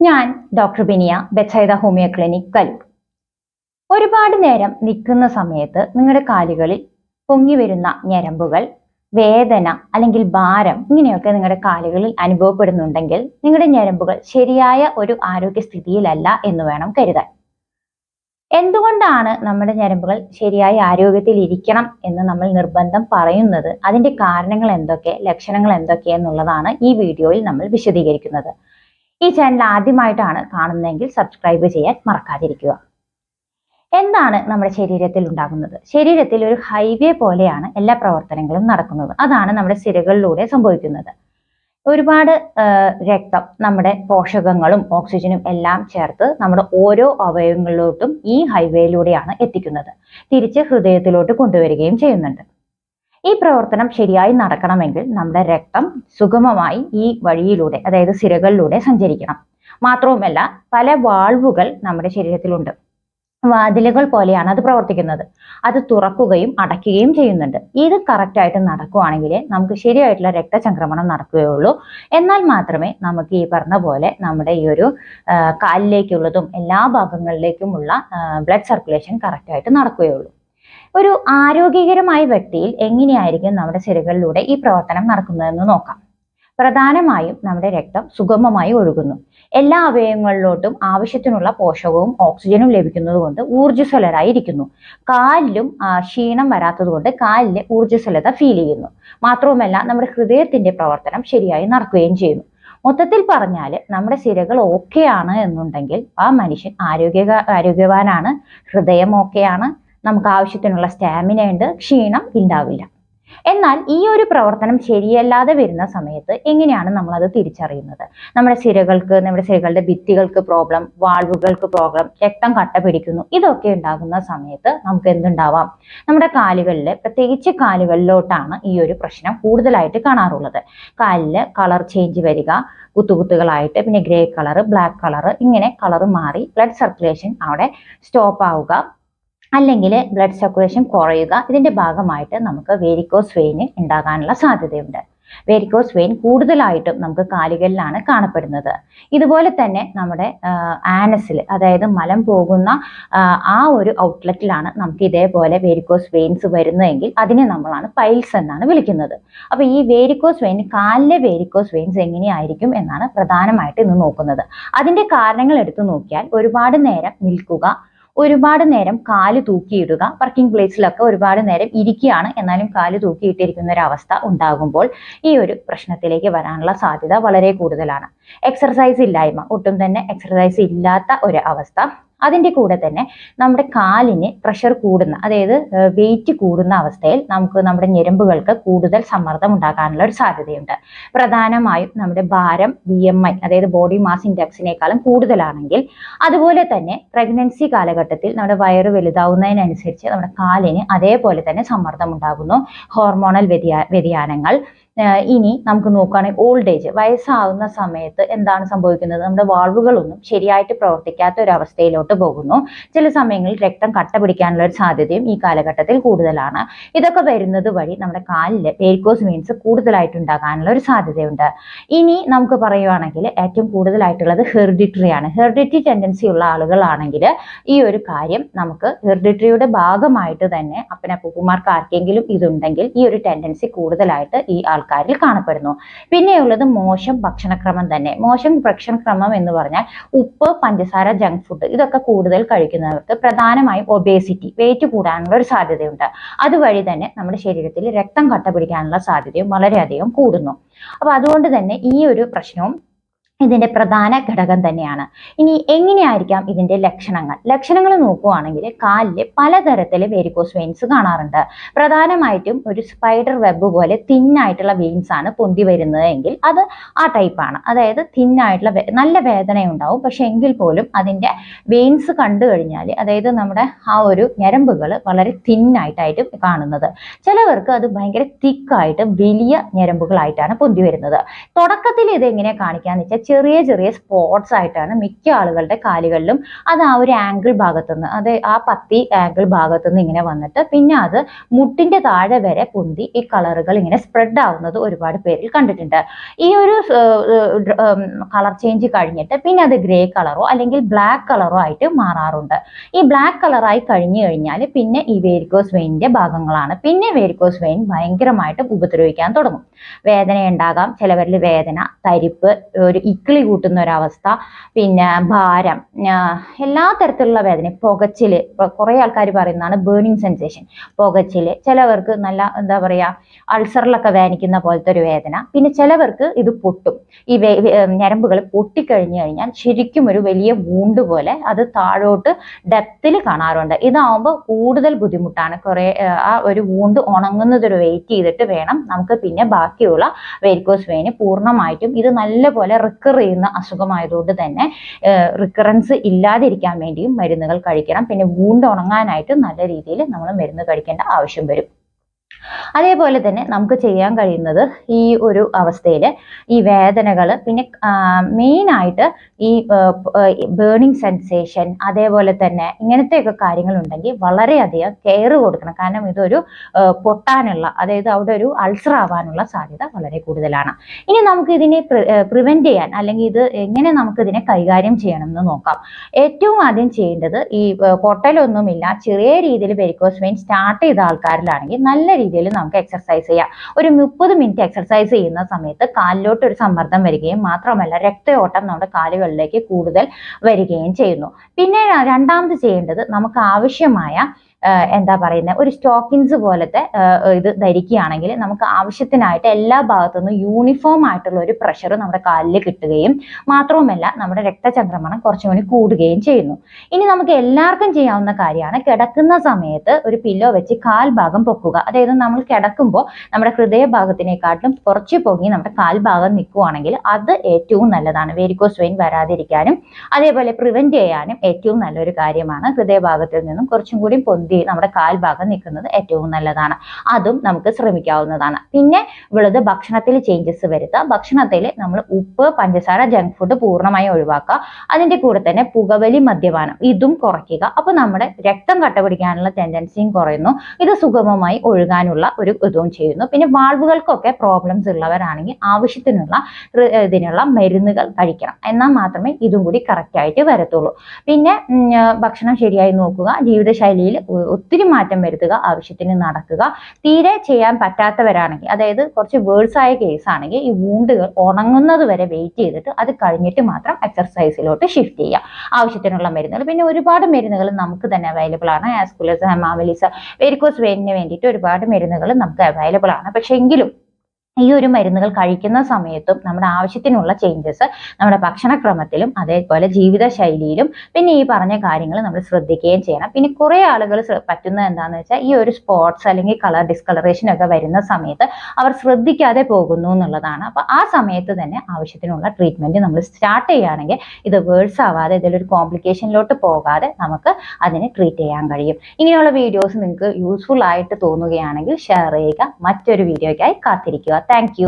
ഞാൻ ഡോക്ടർ ബിനിയ ബെച്ചൈദ homeo clinic Kaloor ഒരുപാട് നേരം നിൽക്കുന്ന സമയത്ത് നിങ്ങളുടെ കാലുകളിൽ പൊങ്ങി വരുന്ന ഞരമ്പുകൾ വേദന അല്ലെങ്കിൽ ഭാരം ഇങ്ങനെയൊക്കെ നിങ്ങളുടെ കാലുകളിൽ അനുഭവപ്പെടുന്നുണ്ടെങ്കിൽ നിങ്ങളുടെ ഞരമ്പുകൾ ശരിയായ ഒരു ആരോഗ്യസ്ഥിതിയിലല്ല എന്ന് വേണം കരുതാൻ. എന്തുകൊണ്ടാണ് നമ്മുടെ ഞരമ്പുകൾ ശരിയായ ആരോഗ്യത്തിൽ ഇരിക്കണം എന്ന് നമ്മൾ നിർബന്ധം പറയുന്നത്? അതിന്റെ കാരണങ്ങൾ എന്തൊക്കെ? ലക്ഷണങ്ങൾ എന്തൊക്കെ? എന്നുള്ളതാണ് ഈ വീഡിയോയിൽ നമ്മൾ വിശദീകരിക്കുന്നത്. ഈ ചാനൽ ആദ്യമായിട്ടാണ് കാണുന്നതെങ്കിൽ സബ്സ്ക്രൈബ് ചെയ്യാൻ മറക്കാതിരിക്കുക. എന്താണ് നമ്മുടെ ശരീരത്തിൽ ഉണ്ടാകുന്നത്? ശരീരത്തിൽ ഒരു ഹൈവേ പോലെയാണ് എല്ലാ പ്രവർത്തനങ്ങളും നടക്കുന്നത്. അതാണ് നമ്മുടെ സിരകളിലൂടെ സംഭവിക്കുന്നത്. ഒരുപാട് രക്തം നമ്മുടെ പോഷകങ്ങളും ഓക്സിജനും എല്ലാം ചേർത്ത് നമ്മുടെ ഓരോ അവയവങ്ങളിലോട്ടും ഈ ഹൈവേയിലൂടെയാണ് എത്തിക്കുന്നത്. തിരിച്ച് ഹൃദയത്തിലോട്ട് കൊണ്ടുവരികയും ചെയ്യുന്നുണ്ട്. ഈ പ്രവർത്തനം ശരിയായി നടക്കണമെങ്കിൽ നമ്മുടെ രക്തം സുഗമമായി ഈ വഴിയിലൂടെ അതായത് സിരകളിലൂടെ സഞ്ചരിക്കണം. മാത്രവുമല്ല പല വാൾവുകൾ നമ്മുടെ ശരീരത്തിലുണ്ട്. വാതിലുകൾ പോലെയാണ് അത് പ്രവർത്തിക്കുന്നത്. അത് തുറക്കുകയും അടയ്ക്കുകയും ചെയ്യുന്നുണ്ട്. ഇത് കറക്റ്റായിട്ട് നടക്കുവാണെങ്കിൽ നമുക്ക് ശരിയായിട്ടുള്ള രക്തചംക്രമണം നടക്കുകയുള്ളൂ. എന്നാൽ മാത്രമേ നമുക്ക് ഈ പറഞ്ഞ പോലെ നമ്മുടെ ഈ ഒരു കാലിലേക്കുള്ളതും എല്ലാ ഭാഗങ്ങളിലേക്കുമുള്ള ബ്ലഡ് സർക്കുലേഷൻ കറക്റ്റായിട്ട് നടക്കുകയുള്ളൂ. ഒരു ആരോഗ്യകരമായ വ്യക്തിയിൽ എങ്ങനെയായിരിക്കും നമ്മുടെ സിരകളിലൂടെ ഈ പ്രവർത്തനം നടക്കുന്നതെന്ന് നോക്കാം. പ്രധാനമായും നമ്മുടെ രക്തം സുഗമമായി ഒഴുകുന്നു. എല്ലാ അവയവങ്ങളിലോട്ടും ആവശ്യത്തിനുള്ള പോഷകവും ഓക്സിജനും ലഭിക്കുന്നതുകൊണ്ട് ഊർജസ്വലരായി ഇരിക്കുന്നു കാലിലും ക്ഷീണം വരാത്തത് കൊണ്ട് കാലിലെ ഊർജസ്വലത ഫീൽ ചെയ്യുന്നു. മാത്രവുമല്ല നമ്മുടെ ഹൃദയത്തിന്റെ പ്രവർത്തനം ശരിയായി നടക്കുകയും ചെയ്യുന്നു. മൊത്തത്തിൽ പറഞ്ഞാൽ നമ്മുടെ സിരകൾ ഓക്കെയാണ് എന്നുണ്ടെങ്കിൽ ആ മനുഷ്യൻ ആരോഗ്യ ആരോഗ്യവാനാണ് ഹൃദയം ഓക്കെയാണ് നമുക്ക് ആവശ്യത്തിനുള്ള സ്റ്റാമിന ഉണ്ട് ക്ഷീണം ഉണ്ടാവില്ല എന്നാൽ ഈ ഒരു പ്രവർത്തനം ശരിയല്ലാതെ വരുന്ന സമയത്ത് എങ്ങനെയാണ് നമ്മൾ അത് തിരിച്ചറിയുന്നത്? നമ്മുടെ സിരകൾക്ക് നമ്മുടെ സിരകളുടെ ഭിത്തികൾക്ക് പ്രോബ്ലം വാൾവുകൾക്ക് പ്രോബ്ലം രക്തം കട്ട പിടിക്കുന്നു ഇതൊക്കെ ഉണ്ടാകുന്ന സമയത്ത് നമുക്ക് എന്തുണ്ടാവാം? നമ്മുടെ കാലുകളിൽ പ്രത്യേകിച്ച് കാലുകളിലോട്ടാണ് ഈ ഒരു പ്രശ്നം കൂടുതലായിട്ട് കാണാറുള്ളത്. കാലിൽ കളർ ചേഞ്ച് വരിക കുത്തുകുത്തുകളായിട്ട് പിന്നെ ഗ്രേ കളർ ബ്ലാക്ക് കളർ ഇങ്ങനെ കളർ മാറി ബ്ലഡ് സർക്കുലേഷൻ അവിടെ സ്റ്റോപ്പ് ആവുക അല്ലെങ്കിൽ ബ്ലഡ് സർക്കുലേഷൻ കുറയുക. ഇതിന്റെ ഭാഗമായിട്ട് നമുക്ക് വേരിക്കോസ് വെയിന് ഉണ്ടാകാനുള്ള സാധ്യതയുണ്ട്. വേരിക്കോസ് വെയിൻ കൂടുതലായിട്ടും നമുക്ക് കാലുകളിലാണ് കാണപ്പെടുന്നത്. ഇതുപോലെ തന്നെ നമ്മുടെ ആനസിൽ അതായത് മലം പോകുന്ന ആ ഒരു ഔട്ട്ലെറ്റിലാണ് നമുക്ക് ഇതേപോലെ വേരിക്കോസ് വെയിൻസ് വരുന്നതെങ്കിൽ അതിനെ നമ്മളാണ് പൈൽസ് എന്നാണ് വിളിക്കുന്നത്. അപ്പോൾ ഈ വേരിക്കോസ് വെയിൻ കാലിലെ വേരിക്കോസ് വെയിൻസ് എങ്ങനെയായിരിക്കും എന്നാണ് പ്രധാനമായിട്ട് ഇന്ന് നോക്കുന്നത്. അതിന്റെ കാരണങ്ങൾ എടുത്തു നോക്കിയാൽ ഒരുപാട് നേരം നിൽക്കുക ഒരുപാട് നേരം കാൽ തൂക്കിയിടുക. വർക്കിംഗ് പ്ലേസിലൊക്കെ ഒരുപാട് നേരം ഇരിക്കുകയാണ്. എന്നാലും കാൽ തൂക്കിയിട്ടിരിക്കുന്ന ഒരു അവസ്ഥ ഉണ്ടാകുമ്പോൾ ഈ ഒരു പ്രശ്നത്തിലേക്ക് വരാനുള്ള സാധ്യത വളരെ കൂടുതലാണ്. എക്സർസൈസ് ഇല്ലായ്മ ഒട്ടും തന്നെ എക്സർസൈസ് ഇല്ലാത്ത ഒരു അവസ്ഥ അതിന്റെ കൂടെ തന്നെ നമ്മുടെ കാലിന് പ്രഷർ കൂടുന്ന അതായത് വെയിറ്റ് കൂടുന്ന അവസ്ഥയിൽ നമുക്ക് നമ്മുടെ ഞെരമ്പുകൾക്ക് കൂടുതൽ സമ്മർദ്ദം ഉണ്ടാകാനുള്ള ഒരു സാധ്യതയുണ്ട്. പ്രധാനമായും നമ്മുടെ ഭാരം ബി എം ഐ അതായത് ബോഡി മാസ് ഇൻഡെക്സിനേക്കാളും കൂടുതലാണെങ്കിൽ അതുപോലെ തന്നെ പ്രഗ്നൻസി കാലഘട്ടത്തിൽ നമ്മുടെ വയറ് വലുതാവുന്നതിനനുസരിച്ച് നമ്മുടെ കാലിന് അതേപോലെ തന്നെ സമ്മർദ്ദം ഉണ്ടാകുന്നു. ഹോർമോണൽ വ്യതിയാ വ്യതിയാനങ്ങൾ. ഇനി നമുക്ക് നോക്കുകയാണെങ്കിൽ ഓൾഡ് ഏജ് വയസ്സാവുന്ന സമയത്ത് എന്താണ് സംഭവിക്കുന്നത്? നമ്മുടെ വാൾവുകളൊന്നും ശരിയായിട്ട് പ്രവർത്തിക്കാത്ത ഒരു അവസ്ഥയിലോട്ട് പോകുന്നു. ചില സമയങ്ങളിൽ രക്തം കട്ട പിടിക്കാനുള്ള ഒരു സാധ്യതയും ഈ കാലഘട്ടത്തിൽ കൂടുതലാണ്. ഇതൊക്കെ വരുന്നത് വഴി നമ്മുടെ കാലിൽ വേരിക്കോസ് മീൻസ് കൂടുതലായിട്ട് ഉണ്ടാകാനുള്ള ഒരു സാധ്യതയുണ്ട്. ഇനി നമുക്ക് പറയുവാണെങ്കിൽ ഏറ്റവും കൂടുതലായിട്ടുള്ളത് ഹെറിഡിറ്ററി ആണ്. ഹെറിഡിറ്ററി ടെൻഡൻസി ഉള്ള ആളുകളാണെങ്കിൽ ഈ ഒരു കാര്യം നമുക്ക് ഹെറിഡിറ്ററിയുടെ ഭാഗമായിട്ട് തന്നെ അപ്പനപ്പൂപ്പന്മാർക്ക് ആർക്കെങ്കിലും ഇതുണ്ടെങ്കിൽ ഈ ഒരു ടെൻഡൻസി കൂടുതലായിട്ട് ഈ ആൾക്കാരിൽ കാണപ്പെടുന്നു. പിന്നെയുള്ളത് മോശം ഭക്ഷണക്രമം തന്നെ. മോശം ഭക്ഷണക്രമം എന്ന് പറഞ്ഞാൽ ഉപ്പ് പഞ്ചസാര ജങ്ക് ഫുഡ് ഇതൊക്കെ കൂടുതൽ കഴിക്കുന്നവർക്ക് പ്രധാനമായും ഒബേസിറ്റി വെയിറ്റ് കൂടാനുള്ള ഒരു സാധ്യതയുണ്ട്. അതുവഴി തന്നെ നമ്മുടെ ശരീരത്തിൽ രക്തം കട്ട പിടിക്കാനുള്ള സാധ്യതയും വളരെയധികം കൂടുന്നു. അപ്പോൾ അതുകൊണ്ട് തന്നെ ഈ ഒരു പ്രശ്നവും ഇതിന്റെ പ്രധാന ഘടകം തന്നെയാണ്. ഇനി എങ്ങനെയായിരിക്കാം ഇതിന്റെ ലക്ഷണങ്ങൾ? ലക്ഷണങ്ങൾ നോക്കുവാണെങ്കിൽ കാലിൽ പലതരത്തിൽ വെരിക്കോസ് വെയിൻസ് കാണാറുണ്ട്. പ്രധാനമായിട്ടും ഒരു സ്പൈഡർ വെബ് പോലെ തിന്നായിട്ടുള്ള വെയിൻസ് ആണ് പൊന്തി വരുന്നത് എങ്കിൽ അത് ആ ടൈപ്പാണ് അതായത് തിന്നായിട്ടുള്ള നല്ല വേദന ഉണ്ടാവും പക്ഷെ എങ്കിൽ പോലും അതിന്റെ വെയിൻസ് കണ്ടു കഴിഞ്ഞാൽ അതായത് നമ്മുടെ ആ ഒരു ഞരമ്പുകൾ വളരെ തിന്നായിട്ടായിട്ട് കാണുന്നത്. ചിലവർക്ക് അത് ഭയങ്കര തിക്കായിട്ട് വലിയ ഞരമ്പുകളായിട്ടാണ് പൊന്തി വരുന്നത്. തുടക്കത്തിൽ ഇത് എങ്ങനെ കാണിക്കാന്ന് വെച്ചാൽ ചെറിയ ചെറിയ സ്പോട്സ് ആയിട്ടാണ് മിക്ക ആളുകളുടെ കാലുകളിലും അത് ആ ഒരു ആംഗിൾ ഭാഗത്തുനിന്ന് അത് ആ പത്തി ആംഗിൾ ഭാഗത്തുനിന്ന് ഇങ്ങനെ വന്നിട്ട് പിന്നെ അത് മുട്ടിന്റെ താഴെ വരെ പൊന്തി ഈ കളറുകൾ ഇങ്ങനെ സ്പ്രെഡ് ആവുന്നത് ഒരുപാട് പേരിൽ കണ്ടിട്ടുണ്ട്. ഈ ഒരു കളർ ചേഞ്ച് കഴിഞ്ഞിട്ട് പിന്നെ അത് ഗ്രേ കളറോ അല്ലെങ്കിൽ ബ്ലാക്ക് കളറോ ആയിട്ട് മാറാറുണ്ട്. ഈ ബ്ലാക്ക് കളറായി കഴിഞ്ഞു കഴിഞ്ഞാൽ പിന്നെ ഈ വേരിക്കോസ് വെയിനിന്റെ ഭാഗങ്ങളാണ്. പിന്നെ വേരിക്കോസ് വെയിൻ ഭയങ്കരമായിട്ട് ഉപദ്രവിക്കാൻ തുടങ്ങും. വേദന ഉണ്ടാകാം ചിലവരിൽ വേദന തരിപ്പ് ഒരു ഇക്കിളി കൂട്ടുന്ന ഒരവസ്ഥ പിന്നെ ഭാരം എല്ലാ തരത്തിലുള്ള വേദന പുകച്ചിൽ ഇപ്പൊ കുറേ ആൾക്കാർ പറയുന്നതാണ് ബേണിംഗ് സെൻസേഷൻ പുകച്ചിൽ ചിലവർക്ക് നല്ല എന്താ പറയാ അൾസറിലൊക്കെ വേദനിക്കുന്ന പോലത്തെ ഒരു വേദന പിന്നെ ചിലവർക്ക് ഇത് പൊട്ടും. ഈ ഞരമ്പുകൾ പൊട്ടിക്കഴിഞ്ഞു കഴിഞ്ഞാൽ ശരിക്കും ഒരു വലിയ വൂണ്ട് പോലെ അത് താഴോട്ട് ഡെപ്തിൽ കാണാറുണ്ട്. ഇതാവുമ്പോൾ കൂടുതൽ ബുദ്ധിമുട്ടാണ്. കുറേ ആ ഒരു വൂണ്ട് ഉണങ്ങുന്നതൊരു വെയിറ്റ് ചെയ്തിട്ട് വേണം നമുക്ക് പിന്നെ ബാക്കിയുള്ള വെരിക്കോസ് വെയിന് പൂർണമായിട്ടും ഇത് നല്ലപോലെ റിക്കർ ചെയ്യുന്ന അസുഖമായതുകൊണ്ട് തന്നെ റിക്കറൻസ് ഇല്ലാതിരിക്കാൻ വേണ്ടിയും മരുന്നുകൾ കഴിക്കണം. പിന്നെ വൂണ്ട് ഉണങ്ങാനായിട്ട് നല്ല രീതിയിൽ നമ്മൾ മരുന്ന് കഴിക്കേണ്ട ആവശ്യം വരും. അതേപോലെ തന്നെ നമുക്ക് ചെയ്യാൻ കഴിയുന്നത് ഈ ഒരു അവസ്ഥയിൽ ഈ വേദനകൾ പിന്നെ മെയിനായിട്ട് ഈ ബേണിംഗ് സെൻസേഷൻ അതേപോലെ തന്നെ ഇങ്ങനത്തെയൊക്കെ കാര്യങ്ങളുണ്ടെങ്കിൽ വളരെയധികം കെയർ കൊടുക്കണം. കാരണം ഇതൊരു പൊട്ടാനുള്ള അതായത് അവിടെ ഒരു അൾസർ ആവാനുള്ള സാധ്യത വളരെ കൂടുതലാണ്. ഇനി നമുക്ക് ഇതിനെ പ്രിവെന്റ് ചെയ്യാൻ അല്ലെങ്കിൽ ഇത് എങ്ങനെ നമുക്ക് ഇതിനെ കൈകാര്യം ചെയ്യണം എന്ന് നോക്കാം. ഏറ്റവും ആദ്യം ചെയ്യേണ്ടത് ഈ പൊട്ടലൊന്നുമില്ല ചെറിയ രീതിയിൽ വെരിക്കോസ് വെയിൻ സ്റ്റാർട്ട് ചെയ്ത ആൾക്കാരിലാണെങ്കിൽ നല്ല രീതിയിൽ നമുക്ക് എക്സർസൈസ് ചെയ്യാം. ഒരു മുപ്പത് മിനിറ്റ് എക്സർസൈസ് ചെയ്യുന്ന സമയത്ത് കാലിലോട്ട് ഒരു സമ്മർദ്ദം വരികയും മാത്രമല്ല രക്തയോട്ടം നമ്മുടെ കാലുകളിലേക്ക് കൂടുതൽ വരികയും ചെയ്യുന്നു. പിന്നെ രണ്ടാമത് ചെയ്യേണ്ടത് നമുക്ക് ആവശ്യമായ എന്താ പറയുന്നത് ഒരു സ്റ്റോക്കിൻസ് പോലത്തെ ഇത് ധരിക്കുകയാണെങ്കിൽ നമുക്ക് ആവശ്യത്തിനായിട്ട് എല്ലാ ഭാഗത്തുനിന്നും യൂണിഫോം ആയിട്ടുള്ള ഒരു പ്രഷർ നമ്മുടെ കാലിൽ കിട്ടുകയും മാത്രവുമല്ല നമ്മുടെ രക്തചംക്രമണം കുറച്ചും കൂടി കൂടുകയും ചെയ്യുന്നു. ഇനി നമുക്ക് എല്ലാവർക്കും ചെയ്യാവുന്ന കാര്യമാണ് കിടക്കുന്ന സമയത്ത് ഒരു പില്ലോ വെച്ച് കാൽഭാഗം പൊക്കുക. അതായത് നമ്മൾ കിടക്കുമ്പോൾ നമ്മുടെ ഹൃദയഭാഗത്തിനെക്കാട്ടിലും കുറച്ച് പൊങ്ങി നമ്മുടെ കാൽഭാഗം നിൽക്കുകയാണെങ്കിൽ അത് ഏറ്റവും നല്ലതാണ്. വേരിക്കോസ് വെയിൻ വരാതിരിക്കാനും അതേപോലെ പ്രിവെന്റ് ചെയ്യാനും ഏറ്റവും നല്ലൊരു കാര്യമാണ് ഹൃദയഭാഗത്തിൽ നിന്നും കുറച്ചും കൂടി നമ്മുടെ കാൽഭാഗം നിൽക്കുന്നത് ഏറ്റവും നല്ലതാണ്. അതും നമുക്ക് ശ്രമിക്കാവുന്നതാണ്. പിന്നെ ഉള്ളത് ഭക്ഷണത്തിൽ ചേഞ്ചസ് വരുത്തുക ഭക്ഷണത്തിൽ നമ്മൾ ഉപ്പ് പഞ്ചസാര ജങ്ക് ഫുഡ് പൂർണമായും ഒഴിവാക്കുക. അതിന്റെ കൂടെ തന്നെ പുകവലി മദ്യപാനം ഇതും കുറയ്ക്കുക. അപ്പോൾ നമ്മുടെ രക്തം കട്ട പിടിക്കാനുള്ള ടെൻഡൻസിയും കുറയുന്നു. ഇത് സുഗമമായി ഒഴുകാനുള്ള ഒരു ഇതും ചെയ്യുന്നു. പിന്നെ വാൾവുകൾക്കൊക്കെ പ്രോബ്ലംസ് ഉള്ളവരാണെങ്കിൽ ആവശ്യത്തിനുള്ള ഇതിനുള്ള മരുന്നുകൾ കഴിക്കണം. എന്നാൽ മാത്രമേ ഇതും കൂടി കറക്റ്റ് ആയിട്ട് വരത്തുള്ളൂ. പിന്നെ ഭക്ഷണം ശരിയായി നോക്കുക. ജീവിതശൈലിയിൽ ഒത്തിരി മാറ്റം വരുത്തുക ആവശ്യത്തിന് നടക്കുക തീരെ ചെയ്യാൻ പറ്റാത്തവരാണെങ്കിൽ അതായത് കുറച്ച് വേഴ്സ് ആയ കേസ് ആണെങ്കിൽ ഈ വൂണ്ടുകൾ ഉണങ്ങുന്നത് വരെ വെയിറ്റ് ചെയ്തിട്ട് അത് കഴിഞ്ഞിട്ട് മാത്രം എക്സർസൈസിലോട്ട് ഷിഫ്റ്റ് ചെയ്യുക. ആവശ്യത്തിനുള്ള മരുന്നുകൾ. പിന്നെ ഒരുപാട് മരുന്നുകൾ നമുക്ക് തന്നെ അവൈലബിൾ ആണ്. ആസ്കുലസ് ഹെമാവലിസ് വെരിക്കോസ് വെയിനിന് വേണ്ടിയിട്ട് ഒരുപാട് മരുന്നുകൾ നമുക്ക് അവൈലബിൾ ആണ്. പക്ഷെ എങ്കിലും ഈ ഒരു മരുന്നുകൾ കഴിക്കുന്ന സമയത്തും നമ്മുടെ ആവശ്യത്തിനുള്ള ചേഞ്ചസ് നമ്മുടെ ഭക്ഷണക്രമത്തിലും അതേപോലെ ജീവിതശൈലിയിലും പിന്നെ ഈ പറഞ്ഞ കാര്യങ്ങൾ നമ്മൾ ശ്രദ്ധിക്കുകയും ചെയ്യണം. പിന്നെ കുറേ ആളുകൾ പറ്റുന്നത് എന്താണെന്ന് വെച്ചാൽ ഈ ഒരു സ്പോട്സ് അല്ലെങ്കിൽ കളർ ഡിസ്കളറേഷൻ ഒക്കെ വരുന്ന സമയത്ത് അവർ ശ്രദ്ധിക്കാതെ പോകുന്നു എന്നുള്ളതാണ്. അപ്പോൾ ആ സമയത്ത് തന്നെ ആവശ്യത്തിനുള്ള ട്രീറ്റ്മെന്റ് നമ്മൾ സ്റ്റാർട്ട് ചെയ്യുകയാണെങ്കിൽ ഇത് വേഴ്സ് ആവാതെ ഇതിലൊരു കോംപ്ലിക്കേഷനിലോട്ട് പോകാതെ നമുക്ക് അതിനെ ട്രീറ്റ് ചെയ്യാൻ കഴിയും. ഇങ്ങനെയുള്ള വീഡിയോസ് നിങ്ങൾക്ക് യൂസ്ഫുൾ ആയിട്ട് തോന്നുകയാണെങ്കിൽ ഷെയർ ചെയ്യുക. മറ്റൊരു വീഡിയോയ്ക്കായി കാത്തിരിക്കുക. താങ്ക്